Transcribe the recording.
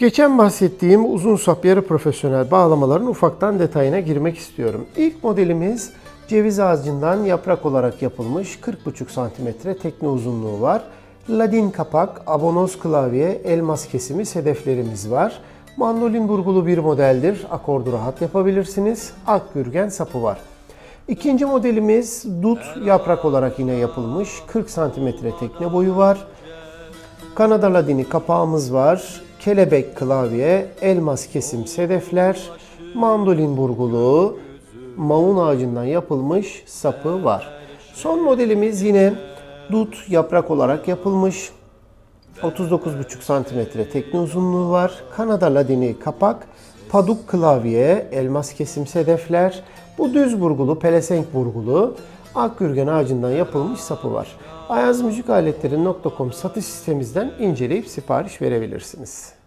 Geçen bahsettiğim uzun sap yarı profesyonel bağlamaların ufaktan detayına girmek istiyorum. İlk modelimiz ceviz ağacından yaprak olarak yapılmış 40,5 cm tekne uzunluğu var. Ladin kapak, abonoz klavye, elmas kesimi sedeflerimiz var. Mandolin burgulu bir modeldir. Akordu rahat yapabilirsiniz. Ak gürgen sapı var. İkinci modelimiz dut yaprak olarak yine yapılmış. 40 cm tekne boyu var. Kanada Ladini kapağımız var. Kelebek klavye, elmas kesim sedefler, mandolin burgulu, maun ağacından yapılmış sapı var. Son modelimiz yine dut yaprak olarak yapılmış. 39,5 cm tekne uzunluğu var. Kanada Ladini kapak, paduk klavye, elmas kesim sedefler, bu düz burgulu, pelesenk burgulu, akgürgen ağacından yapılmış sapı var. ayazmüzikaletleri.com satış sitemizden inceleyip sipariş verebilirsiniz.